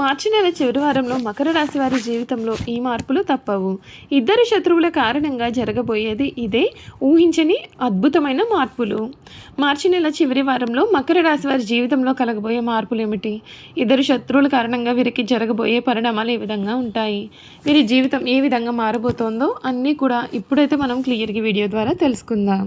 మార్చి నెల చివరి వారంలో మకర రాశి వారి జీవితంలో ఈ మార్పులు తప్పవు. ఇద్దరు శత్రువుల కారణంగా జరగబోయేది ఇదే ఊహించని అద్భుతమైన మార్పులు. మార్చి నెల చివరి వారంలో మకర రాశి వారి జీవితంలో కలగబోయే మార్పులు ఏమిటి ఇద్దరు శత్రువుల కారణంగా వీరికి జరగబోయే పరిణామాలు ఏ విధంగా ఉంటాయి? వీరి జీవితం ఏ విధంగా మారబోతోందో అన్నీ కూడా ఇప్పుడైతే మనం క్లియర్గా వీడియో ద్వారా తెలుసుకుందాం.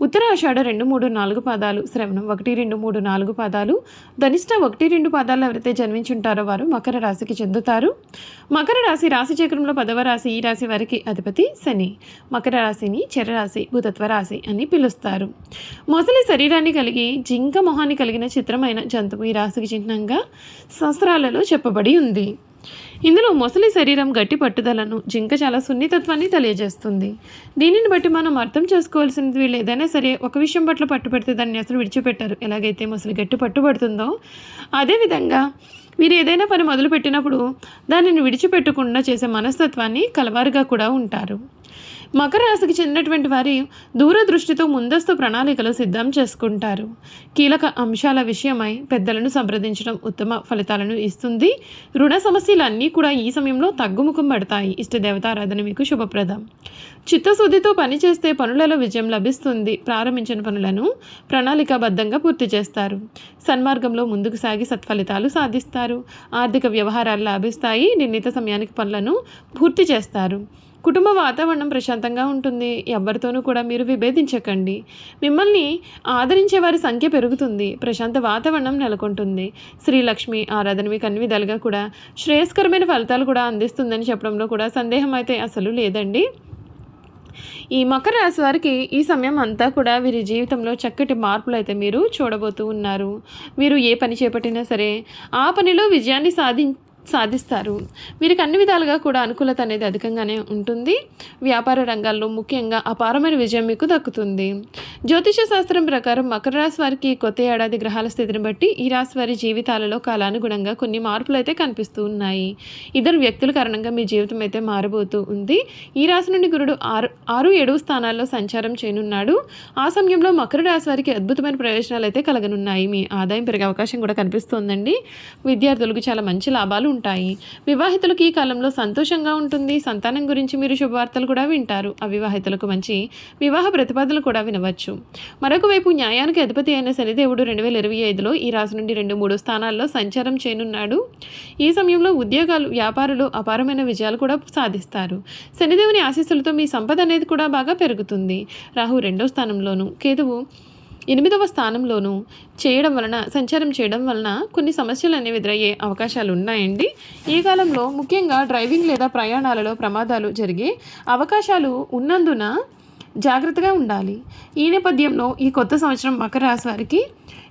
ఉత్తరాషాఢ రెండు మూడు నాలుగు పాదాలు శ్రవణం ఒకటి రెండు మూడు నాలుగు పాదాలు ధనిష్ట ఒకటి రెండు పాదాలు ఎవరైతే జన్మించుంటారో వారు మకర రాశికి చెందుతారు. మకర రాశి రాశి చక్రంలో పదవ రాశి ఈ రాశి వారికి అధిపతి శని. మకర రాశిని చెరరాశి భూతత్వ రాశి అని పిలుస్తారు. మొసలి శరీరాన్ని కలిగి జింక మొహాన్ని కలిగిన చిత్రమైన జంతువు ఈ రాశికి చిహ్నంగా శాస్త్రాలలో చెప్పబడి ఉంది. ఇందులో మొసలి శరీరం గట్టి పట్టుదలను జింక చాలా సున్నితత్వాన్ని తెలియజేస్తుంది. దీనిని బట్టి మనం అర్థం చేసుకోవాల్సింది వీళ్ళు ఏదైనా సరే ఒక విషయం పట్ల పట్టుబడితే దాన్ని అసలు విడిచిపెట్టారు. ఎలాగైతే మొసలి గట్టి పట్టుబడుతుందో అదేవిధంగా మీరు ఏదైనా పని మొదలుపెట్టినప్పుడు దానిని విడిచిపెట్టకుండా చేసే మనస్తత్వాన్ని కలవారుగా కూడా ఉంటారు. మకర రాశికి చెందినటువంటి వారి దూరదృష్టితో ముందస్తు ప్రణాళికలు సిద్ధం చేసుకుంటారు. కీలక అంశాల విషయమై పెద్దలను సంప్రదించడం ఉత్తమ ఫలితాలను ఇస్తుంది. రుణ సమస్యలు అన్నీ కూడా ఈ సమయంలో తగ్గుముఖం పడతాయి. ఇష్టదేవతారాధన మీకు శుభప్రదం. చిత్తశుద్ధితో పనిచేస్తే పనులలో విజయం లభిస్తుంది. ప్రారంభించిన పనులను ప్రణాళికాబద్ధంగా పూర్తి చేస్తారు. సన్మార్గంలో ముందుకు సాగి సత్ఫలితాలు సాధిస్తారు. ఆర్థిక వ్యవహారాలు లాభిస్తాయి. నిర్ణీత సమయానికి పనులను పూర్తి చేస్తారు. కుటుంబ వాతావరణం ప్రశాంతంగా ఉంటుంది. ఎవరితోనూ కూడా మీరు విభేదించకండి. మిమ్మల్ని ఆదరించే వారి సంఖ్య పెరుగుతుంది. ప్రశాంత వాతావరణం నెలకొంటుంది. శ్రీలక్ష్మి ఆరాధన మీకు అన్ని విధాలుగా కూడా శ్రేయస్కరమైన ఫలితాలు కూడా అందిస్తుందని చెప్పడంలో కూడా సందేహం అయితే అసలు లేదండి. ఈ మకర రాశి వారికి ఈ సమయం అంతా కూడా వీరి జీవితంలో చక్కటి మార్పులు అయితే మీరు చూడబోతూ ఉన్నారు. మీరు ఏ పని చేపట్టినా సరే ఆ పనిలో విజయాన్ని సాధి సాధిస్తారు. వీరికి అన్ని విధాలుగా కూడా అనుకూలత అనేది అధికంగానే ఉంటుంది. వ్యాపార రంగాల్లో ముఖ్యంగా అపారమైన విజయం మీకు దక్కుతుంది. జ్యోతిష శాస్త్రం ప్రకారం మకర రాశి వారికి కొత్త ఏడాది గ్రహాల స్థితిని బట్టి ఈ రాశి వారి జీవితాలలో కాలానుగుణంగా కొన్ని మార్పులు అయితే కనిపిస్తూ ఉన్నాయి. ఇద్దరు వ్యక్తుల కారణంగా మీ జీవితం అయితే మారబోతూ ఉంది. ఈ రాశి నుండి గురుడు ఆరు ఆరు ఏడు స్థానాల్లో సంచారం చేయనున్నాడు. ఆ సమయంలో మకర రాశి వారికి అద్భుతమైన ప్రయోజనాలు అయితే కలగనున్నాయి. మీ ఆదాయం పెరిగే అవకాశం కూడా కనిపిస్తోందండి. విద్యార్థులకు చాలా మంచి లాభాలు ఉంటాయి. వివాహితులకు ఈ కాలంలో సంతోషంగా ఉంటుంది. సంతానం గురించి మీరు శుభవార్తలు కూడా వింటారు. అవివాహితులకు మంచి వివాహ ప్రతిపాదనలు కూడా వినవచ్చు. మరొక వైపు న్యాయానికి అధిపతి అయిన శనిదేవుడు రెండు వేల ఇరవై ఐదులో ఈ రాశి నుండి రెండు మూడు స్థానాల్లో సంచారం చేయనున్నాడు. ఈ సమయంలో ఉద్యోగాలు వ్యాపారులు అపారమైన విజయాలు కూడా సాధిస్తారు. శనిదేవుని ఆశీస్సులతో మీ సంపద అనేది కూడా బాగా పెరుగుతుంది. రాహు రెండో స్థానంలోను కేతువు ఎనిమిదవ స్థానంలోనూ చేయడం వలన సంచారం చేయడం వలన కొన్ని సమస్యలు అనేవి ఎదురయ్యే అవకాశాలు ఉన్నాయండి ఈ కాలంలో ముఖ్యంగా డ్రైవింగ్ లేదా ప్రయాణాలలో ప్రమాదాలు జరిగే అవకాశాలు ఉన్నందున జాగ్రత్తగా ఉండాలి. ఈ నేపథ్యంలో ఈ కొత్త సంవత్సరం మకర రాశి వారికి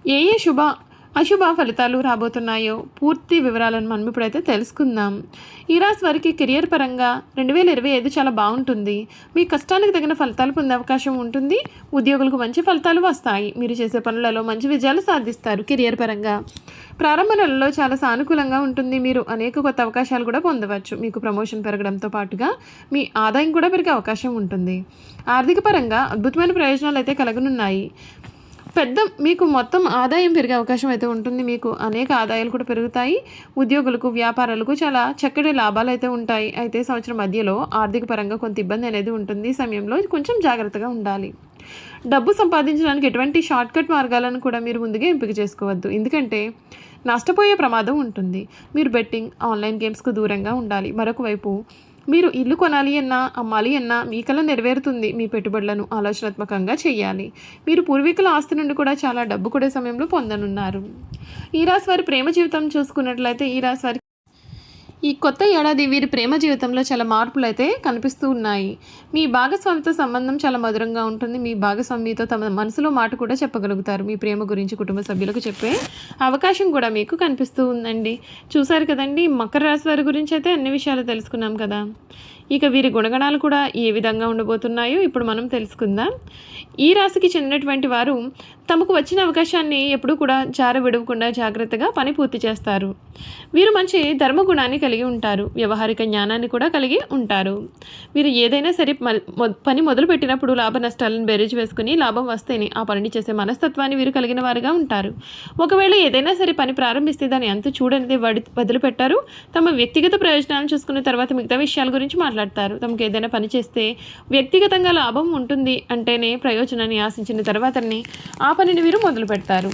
ఏ ఏ శుభ అశుభ ఫలితాలు రాబోతున్నాయో పూర్తి వివరాలను మనం ఇప్పుడైతే తెలుసుకుందాం. ఈ రాశి వారికి కెరియర్ పరంగా రెండు వేల ఇరవై ఐదు చాలా బాగుంటుంది. మీ కష్టానికి తగిన ఫలితాలు పొందే అవకాశం ఉంటుంది. ఉద్యోగులకు మంచి ఫలితాలు వస్తాయి. మీరు చేసే పనులలో మంచి విజయాలు సాధిస్తారు కెరియర్ పరంగా. ప్రారంభ నెలలో చాలా సానుకూలంగా ఉంటుంది. మీరు అనేక కొత్త అవకాశాలు కూడా పొందవచ్చు. మీకు ప్రమోషన్ పెరగడంతో పాటుగా మీ ఆదాయం కూడా పెరిగే అవకాశం ఉంటుంది. ఆర్థిక పరంగా అద్భుతమైన ప్రయోజనాలు అయితే కలగనున్నాయి. పెద్ద మీకు మొత్తం ఆదాయం పెరిగే అవకాశం అయితే ఉంటుంది. మీకు అనేక ఆదాయాలు కూడా పెరుగుతాయి. ఉద్యోగులకు వ్యాపారాలకు చాలా చక్కటి లాభాలు అయితే ఉంటాయి. అయితే సంవత్సరం మధ్యలో ఆర్థిక పరంగా కొంత ఇబ్బంది అనేది ఉంటుంది. సమయంలో కొంచెం జాగ్రత్తగా ఉండాలి. డబ్బు సంపాదించడానికి ఎటువంటి షార్ట్కట్ మార్గాలను కూడా మీరు ముందుగా ఎంపిక చేసుకోవద్దు. ఎందుకంటే నష్టపోయే ప్రమాదం ఉంటుంది. మీరు బెట్టింగ్ ఆన్లైన్ గేమ్స్కు దూరంగా ఉండాలి. మరొక వైపు మీరు ఇల్లు కొనాలి అన్నా అమ్మాలి అన్నా మీ కళ నెరవేరుతుంది. మీ పెట్టుబడులను ఆలోచనాత్మకంగా చేయాలి. మీరు పూర్వీకుల ఆస్తి నుండి కూడా చాలా డబ్బు కూడా సమయంలో పొందనున్నారు. ఈ రాశి వారి ప్రేమ జీవితం చూసుకున్నట్లయితే ఈ రాశి వారి ఈ కొత్త ఏడాది వీరి ప్రేమ జీవితంలో చాలా మార్పులు అయితే కనిపిస్తూ ఉన్నాయి. మీ భాగస్వామితో సంబంధం చాలా మధురంగా ఉంటుంది. మీ భాగస్వామితో తమ మనసులో మాట కూడా చెప్పగలుగుతారు. మీ ప్రేమ గురించి కుటుంబ సభ్యులకు చెప్పే అవకాశం కూడా మీకు కనిపిస్తూ ఉందండి. చూసారు కదండి మకర రాశి వారి గురించి అయితే అన్ని విషయాలు తెలుసుకున్నాం కదా. ఇక వీరి గుణగణాలు కూడా ఏ విధంగా ఉండబోతున్నాయో ఇప్పుడు మనం తెలుసుకుందాం. ఈ రాశికి చెందినటువంటి వారు తమకు వచ్చిన అవకాశాన్ని ఎప్పుడూ కూడా జార విడవకుండా జాగ్రత్తగా పని పూర్తి చేస్తారు. వీరు మంచి ధర్మగుణాన్ని కలిగి ఉంటారు వ్యవహారిక జ్ఞానాన్ని కూడా కలిగి ఉంటారు. వీరు ఏదైనా సరే పని మొదలు పెట్టినప్పుడు లాభ నష్టాలను బేరేజ్ వేసుకుని లాభం వస్తేనే ఆ పనిని చేసే మనస్తత్వాన్ని వీరు కలిగిన వారుగా ఉంటారు. ఒకవేళ ఏదైనా సరే పని ప్రారంభిస్తే దాన్ని అంత చూడనిది వడి వదిలిపెట్టారు. తమ వ్యక్తిగత ప్రయోజనాలను చూసుకున్న తర్వాత మిగతా విషయాల గురించి మాట్లాడతారు. తమకు ఏదైనా పని చేస్తే వ్యక్తిగతంగా లాభం ఉంటుంది అంటేనే ప్రయోజనాన్ని ఆశించిన తర్వాతనే ఆ పనిని వీరు మొదలు పెడతారు.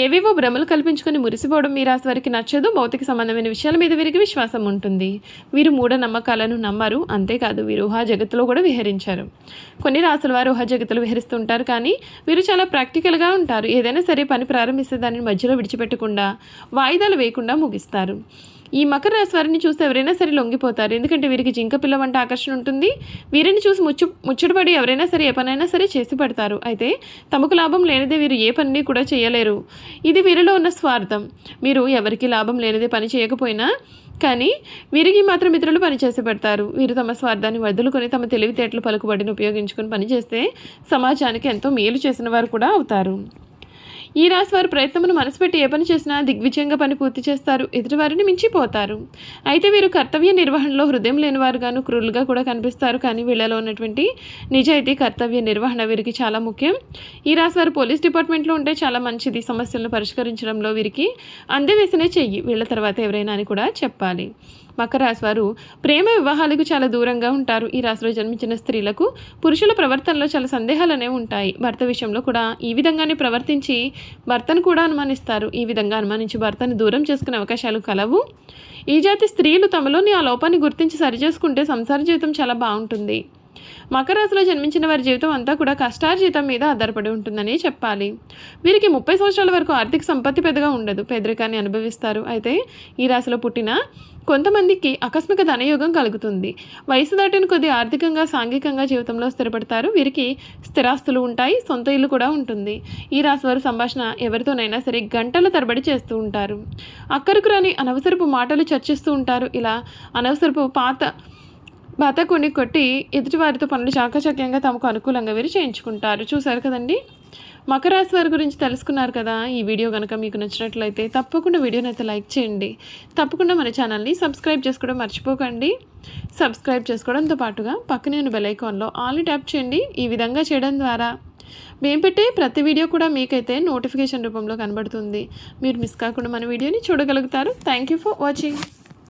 ఏవేవో భ్రమలు కల్పించుకొని మురిసిపోవడం మీ రాశి వారికి నచ్చదు. భౌతిక సంబంధమైన విషయాల మీద వీరికి విశ్వాసం ఉంటుంది. వీరు మూఢ నమ్మకాలను నమ్మరు. అంతేకాదు వీరు ఊహా జగత్తులో కూడా విహరించారు. కొన్ని రాసుల వారు ఊహా జగత్తులు విహరిస్తుంటారు కానీ వీరు చాలా ప్రాక్టికల్గా ఉంటారు. ఏదైనా సరే పని ప్రారంభిస్తే దానిని మధ్యలో విడిచిపెట్టకుండా వాయిదాలు వేయకుండా ముగిస్తారు. ఈ మకర రాశి వారిని చూస్తే ఎవరైనా సరే లొంగిపోతారు. ఎందుకంటే వీరికి జింక పిల్ల వంట ఆకర్షణ ఉంటుంది. వీరిని చూసి ముచ్చు ముచ్చటపడి ఎవరైనా సరే ఏ పనైనా సరే చేసి పెడతారు. అయితే తమకు లాభం లేనిదే వీరు ఏ పనిని కూడా చేయలేరు. ఇది వీరిలో ఉన్న స్వార్థం. మీరు ఎవరికి లాభం లేనిదే పని చేయకపోయినా కానీ వీరికి మాత్రం ఇతరులు పనిచేసి పెడతారు. వీరు తమ స్వార్థాన్ని వదులుకొని తమ తెలివితేటలు పలుకుబడిని ఉపయోగించుకొని పనిచేస్తే సమాజానికి ఎంతో మేలు చేసిన వారు కూడా అవుతారు. ఈ రాశి వారు ప్రయత్నమును మనసుపెట్టి ఏ పని చేసినా దిగ్విజయంగా పని పూర్తి చేస్తారు. ఎదుటివారిని మించిపోతారు. అయితే వీరు కర్తవ్య నిర్వహణలో హృదయం లేనివారుగాను క్రూరులుగా కూడా కనిపిస్తారు. కానీ వీళ్ళలో ఉన్నటువంటి నిజాయితీ కర్తవ్య నిర్వహణ వీరికి చాలా ముఖ్యం. ఈ రాశి వారు పోలీస్ డిపార్ట్మెంట్లో ఉంటే చాలా మంచిది. సమస్యలను పరిష్కరించడంలో వీరికి అందవేసినే చెయ్యి. వీళ్ళ తర్వాత ఎవరైనా అని కూడా చెప్పాలి. మకర రాశి వారు ప్రేమ వివాహాలకు చాలా దూరంగా ఉంటారు. ఈ రాశిలో జన్మించిన స్త్రీలకు పురుషుల ప్రవర్తనలో చాలా సందేహాలు అనేవి ఉంటాయి. భర్త విషయంలో కూడా ఈ విధంగానే ప్రవర్తించి భర్తను కూడా అనుమానిస్తారు. ఈ విధంగా అనుమానించి భర్తను దూరం చేసుకునే అవకాశాలు కలవు. ఈ జాతి స్త్రీలు తమలోని ఆ లోపాన్ని గుర్తించి సరిచేసుకుంటే సంసార జీవితం చాలా బాగుంటుంది. మకర రాశిలో జన్మించిన వారి జీవితం అంతా కూడా కష్టార్జితం మీద ఆధారపడి ఉంటుందని చెప్పాలి. వీరికి ముప్పై సంవత్సరాల వరకు ఆర్థిక సంపత్తి పెద్దగా ఉండదు. పేదరికాన్ని అనుభవిస్తారు. అయితే ఈ రాశిలో పుట్టిన కొంతమందికి ఆకస్మిక ధనయోగం కలుగుతుంది. వయసు దాటిన కొద్ది ఆర్థికంగా సాంఘికంగా జీవితంలో స్థిరపడతారు. వీరికి స్థిరాస్తులు ఉంటాయి సొంత ఇల్లు కూడా ఉంటుంది. ఈ రాశివారు సంభాషణ ఎవరితోనైనా సరే గంటల తరబడి చేస్తూ ఉంటారు. అక్కరకు రాని అనవసరపు మాటలు చర్చిస్తూ ఉంటారు. ఇలా అనవసరపు పాత బతకుని కొట్టి ఎదుటివారితో పనులు చాకచక్యంగా తమకు అనుకూలంగా వీరు చేయించుకుంటారు. చూసారు కదండి? మకర రాశి వారి గురించి తెలుసుకున్నారు కదా ఈ వీడియో కనుక మీకు నచ్చినట్లయితే తప్పకుండా వీడియోని అయితే లైక్ చేయండి. తప్పకుండా మన ఛానల్ని సబ్స్క్రైబ్ చేసుకోవడం మర్చిపోకండి. సబ్స్క్రైబ్ చేసుకోవడంతో పాటుగా పక్కనే ఉన్న బెలైకాన్లో ఆల్ ట్యాప్ చేయండి. ఈ విధంగా చేయడం ద్వారా మేము పెట్టే ప్రతి వీడియో కూడా మీకైతే నోటిఫికేషన్ రూపంలో కనబడుతుంది. మీరు మిస్ కాకుండా మన వీడియోని చూడగలుగుతారు. Thank you for watching